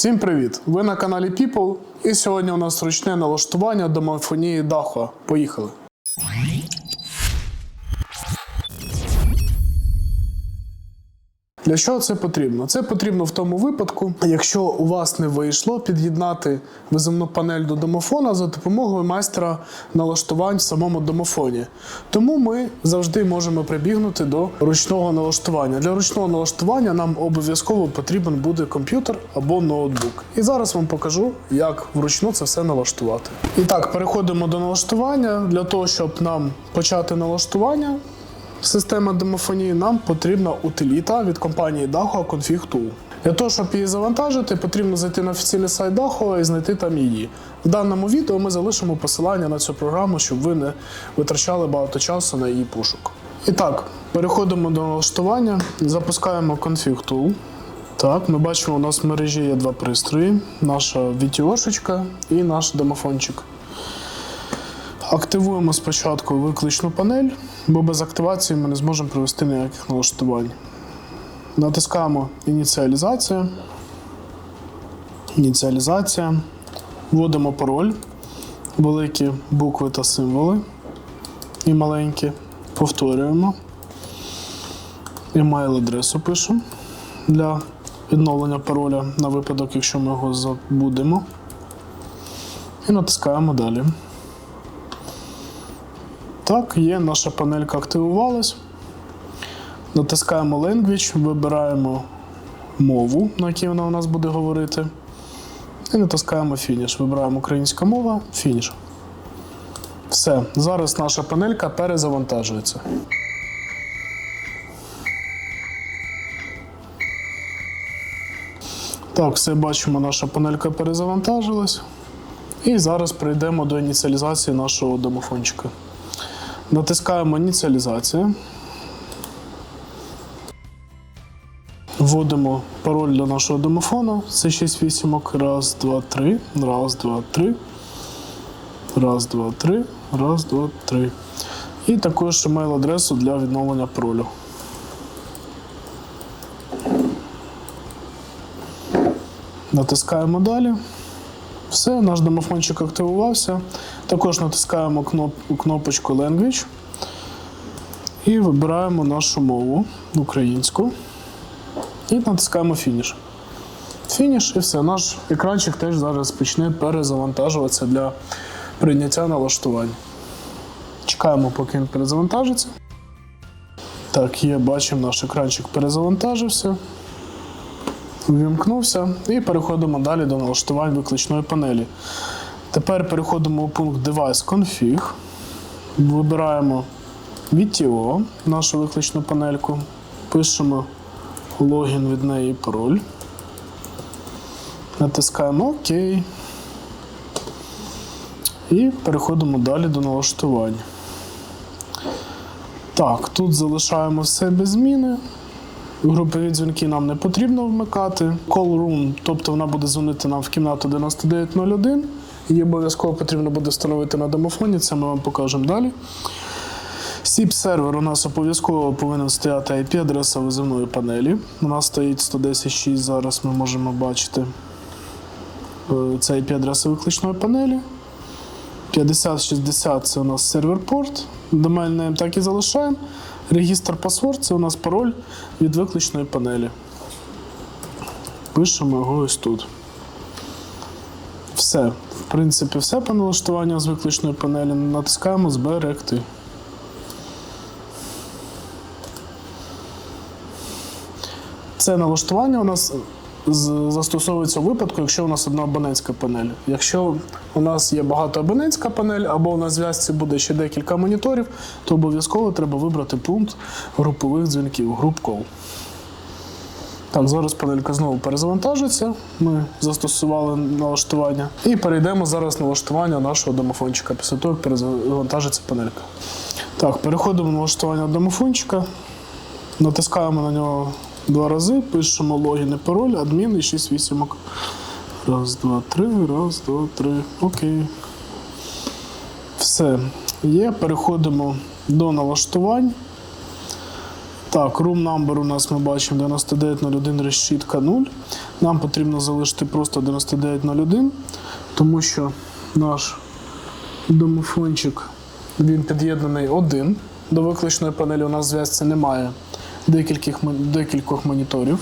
Всім привіт! Ви на каналі People, і сьогодні у нас ручне налаштування домофонії Дахо. Поїхали! Для чого це потрібно? Це потрібно в тому випадку, якщо у вас не вийшло під'єднати виземну панель до домофона за допомогою майстра налаштувань в самому домофоні. Тому ми завжди можемо прибігнути до ручного налаштування. Для ручного налаштування нам обов'язково потрібен буде комп'ютер або ноутбук. І зараз вам покажу, як вручну це все налаштувати. І так, переходимо до налаштування. Для того, щоб нам почати налаштування, Система домофонії нам потрібна утиліта від компанії Daho Config Tool. Для того, щоб її завантажити, потрібно зайти на офіційний сайт Daho і знайти там її. В даному відео ми залишимо посилання на цю програму, щоб ви не витрачали багато часу на її пошук. І так, переходимо до налаштування, запускаємо Config Tool. Так, ми бачимо, у нас в мережі є два пристрої: наша VTO-шечка і наш домофончик. Активуємо спочатку викличну панель, бо без активації ми не зможемо провести ніяких налаштувань. Натискаємо ініціалізація. Ініціалізація. Вводимо пароль, великі букви та символи. І маленькі. Повторюємо. Імейл-адресу пишемо для відновлення пароля на випадок, якщо ми його забудемо. І натискаємо далі. Так, є, наша панелька активувалась. Натискаємо Language, вибираємо мову, на якій вона у нас буде говорити. І натискаємо Finish. Вибираємо українська мова, Finish. Все, зараз наша панелька перезавантажується. Так, все бачимо, наша панелька перезавантажилась. І зараз прийдемо до ініціалізації нашого домофончика. Натискаємо ініціалізація. Вводимо пароль для нашого домофону. Це 6 вісімок. Раз, два, три. Раз, два, три. Раз, два, три. Раз, два, три. І також емейл-адресу для відновлення паролю. Натискаємо далі. Все, наш домофончик активувався. Також натискаємо кноп, кнопочку Language і вибираємо нашу мову українську. І натискаємо Finish. Фініш і все. Наш екранчик теж зараз почне перезавантажуватися для прийняття налаштувань. Чекаємо, поки він перезавантажиться. Так, є, бачимо, наш екранчик перезавантажився. Ввімкнувся і переходимо далі до налаштувань викличної панелі. Тепер переходимо у пункт Device Config. Вибираємо VTO, нашу викличну панельку. Пишемо логін від неї і пароль. Натискаємо ОК. І переходимо далі до налаштувань. Так, тут залишаємо все без зміни. Групові дзвінки нам не потрібно вмикати. Call room, тобто вона буде дзвонити нам в кімнату 9901. Її обов'язково потрібно буде встановити на домофоні, це ми вам покажемо далі. SIP сервер у нас обов'язково повинен стояти IP-адреса визивної панелі. У нас стоїть 110.6, зараз ми можемо бачити е, це IP-адреса викличної панелі. 5060 це у нас сервер порт. Domain name так і залишаємо. Регістр паспорт це у нас пароль від викличної панелі. Пишемо його ось тут. Все. Принципі, все по налаштуванню з викличної панелі. Натискаємо Зберегти. Це налаштування у нас застосовується у випадку, якщо у нас одна абонентська панель. Якщо у нас є багатоабонентська панель, або у нас зв'язці буде ще декілька моніторів, то обов'язково треба вибрати пункт групових дзвінків, груп кол. Так, зараз панелька знову перезавантажиться. Ми застосували налаштування. І перейдемо зараз на налаштування нашого домофончика після того, як перезавантажиться панелька. Так, переходимо на налаштування домофончика. Натискаємо на нього два рази, пишемо логін і пароль, адмін і 6 вісімок. Раз, два, три, раз, два, три. Окей. Все. Є. Переходимо до налаштувань. Так, room number у нас ми бачимо 9901 решітка 0. Нам потрібно залишити просто 9901, тому що наш домофончик він під'єднаний один. До виключної панелі у нас зв'язці немає декількох, декількох моніторів.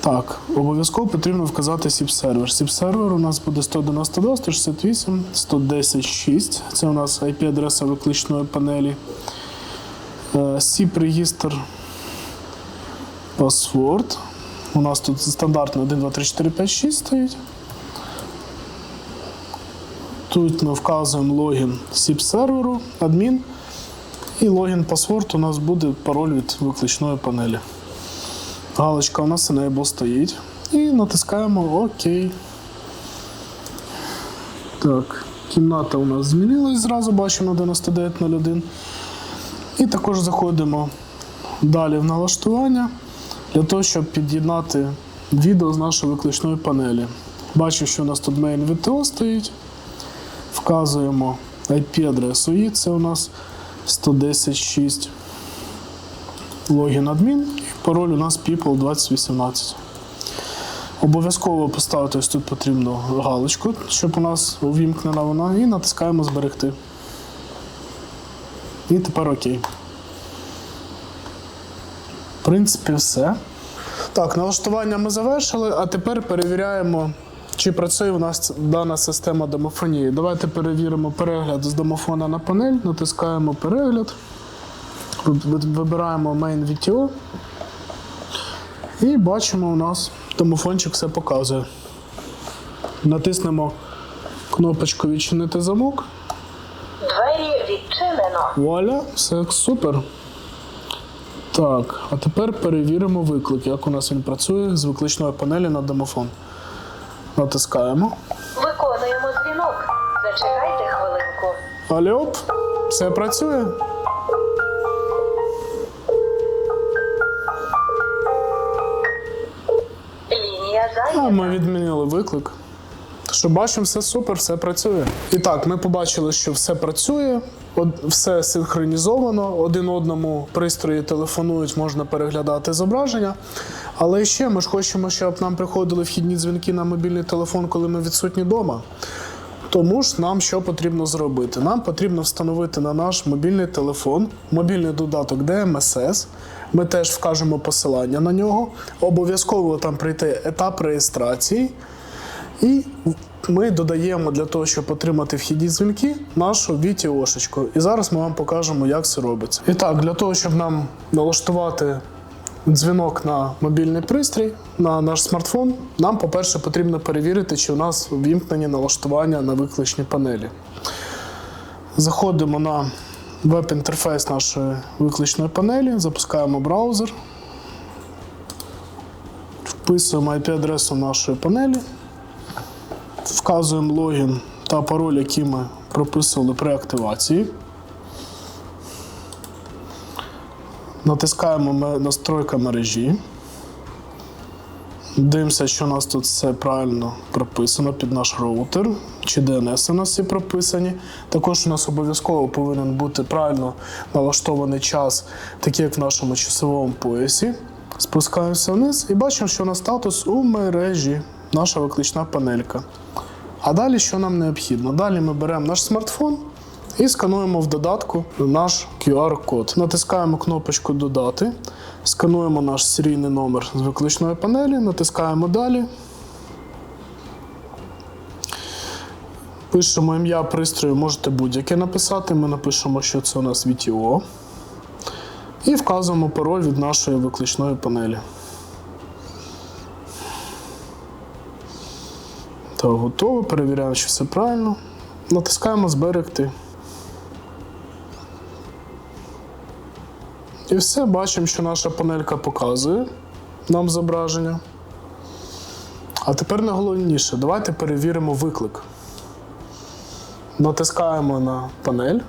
Так, обов'язково потрібно вказати SIP-сервер. SIP-сервер у нас буде 192, 168, 110.6. Це у нас IP-адреса виключної панелі. Е, SIP-регістр Password. У нас тут стандартно 1, 2, 3, 4, 5, 6 стоїть. Тут ми вказуємо логін SIP-серверу, адмін. І логін паспорт у нас буде пароль від виключної панелі. Галочка у нас Enable стоїть. І натискаємо ОК. Так, кімната у нас змінилась, зразу бачимо 9901. І також заходимо далі в налаштування для того, щоб під'єднати відео з нашої виключної панелі. Бачу, що у нас тут main VTO стоїть. Вказуємо IP-адресу і це у нас 110.6 логін адмін і пароль у нас people 2018. Обов'язково поставити ось тут потрібну галочку, щоб у нас увімкнена вона, і натискаємо зберегти. І тепер окей. В принципі, все. Так, налаштування ми завершили, а тепер перевіряємо, чи працює у нас дана система домофонії. Давайте перевіримо перегляд з домофона на панель, натискаємо перегляд. Вибираємо Main VTO. І бачимо, у нас домофончик все показує. Натиснемо кнопочку Відчинити замок. Двері відчинено. Вуаля, все супер. Так, а тепер перевіримо виклик, як у нас він працює з викличної панелі на домофон. Натискаємо. Виконуємо дзвінок. Зачекайте хвилинку. Аллоп, все працює. Лінія А зайнята. ми відмінили виклик. Що бачимо, все супер, все працює. І так, ми побачили, що все працює, все синхронізовано, один одному пристрої телефонують, можна переглядати зображення. Але ще ми ж хочемо, щоб нам приходили вхідні дзвінки на мобільний телефон, коли ми відсутні вдома. Тому ж нам що потрібно зробити? Нам потрібно встановити на наш мобільний телефон мобільний додаток DMSS. Ми теж вкажемо посилання на нього. Обов'язково там прийти етап реєстрації. І ми додаємо для того, щоб отримати вхідні дзвінки, нашу VTO-шечку. І зараз ми вам покажемо, як це робиться. І так, для того, щоб нам налаштувати дзвінок на мобільний пристрій, на наш смартфон, нам, по-перше, потрібно перевірити, чи у нас вімкнені налаштування на виключні панелі. Заходимо на веб-інтерфейс нашої виключної панелі, запускаємо браузер, вписуємо IP-адресу нашої панелі, вказуємо логін та пароль, які ми прописували при активації. Натискаємо настройка мережі. Дивимося, що у нас тут все правильно прописано під наш роутер, чи DNS у нас всі прописані. Також у нас обов'язково повинен бути правильно налаштований час, такий як в нашому часовому поясі. Спускаємося вниз і бачимо, що у нас статус у мережі, наша виклична панелька. А далі що нам необхідно? Далі ми беремо наш смартфон і скануємо в додатку наш QR-код. Натискаємо кнопочку Додати, скануємо наш серійний номер з виключної панелі, натискаємо далі. Пишемо ім'я пристрою, можете будь-яке написати. Ми напишемо, що це у нас VTO. І вказуємо пароль від нашої виключної панелі. Так, готово. Перевіряємо, що все правильно. Натискаємо зберегти. І все, бачимо, що наша панелька показує нам зображення. А тепер найголовніше, давайте перевіримо виклик. Натискаємо на панель.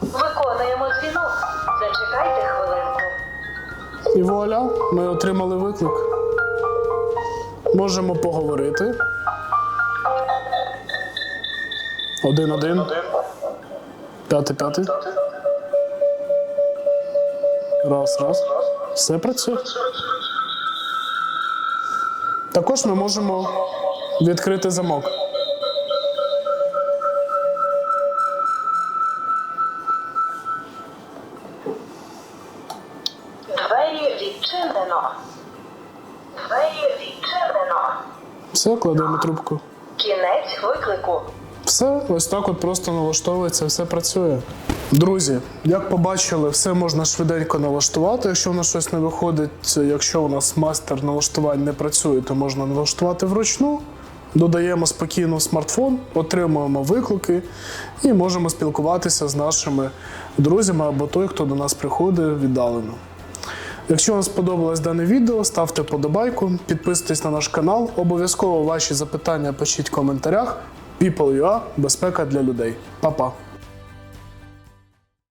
Виконуємо дзвінок. Зачекайте хвилинку. І вуаля, ми отримали виклик. Можемо поговорити. Один-один. П'ятий-п'ятий. Раз, раз. Все працює. Також ми можемо відкрити замок. Двері відчинено. Двері відчинено. Все, кладемо трубку. Кінець виклику. Все, ось так от просто налаштовується, все працює. Друзі, як побачили, все можна швиденько налаштувати. Якщо в нас щось не виходить, якщо у нас мастер налаштувань не працює, то можна налаштувати вручну. Додаємо спокійно в смартфон, отримуємо виклики і можемо спілкуватися з нашими друзями або той, хто до нас приходить віддалено. Якщо вам сподобалось дане відео, ставте подобайку, підписуйтесь на наш канал. Обов'язково ваші запитання пишіть в коментарях. People.ua – безпека для людей. Па-па!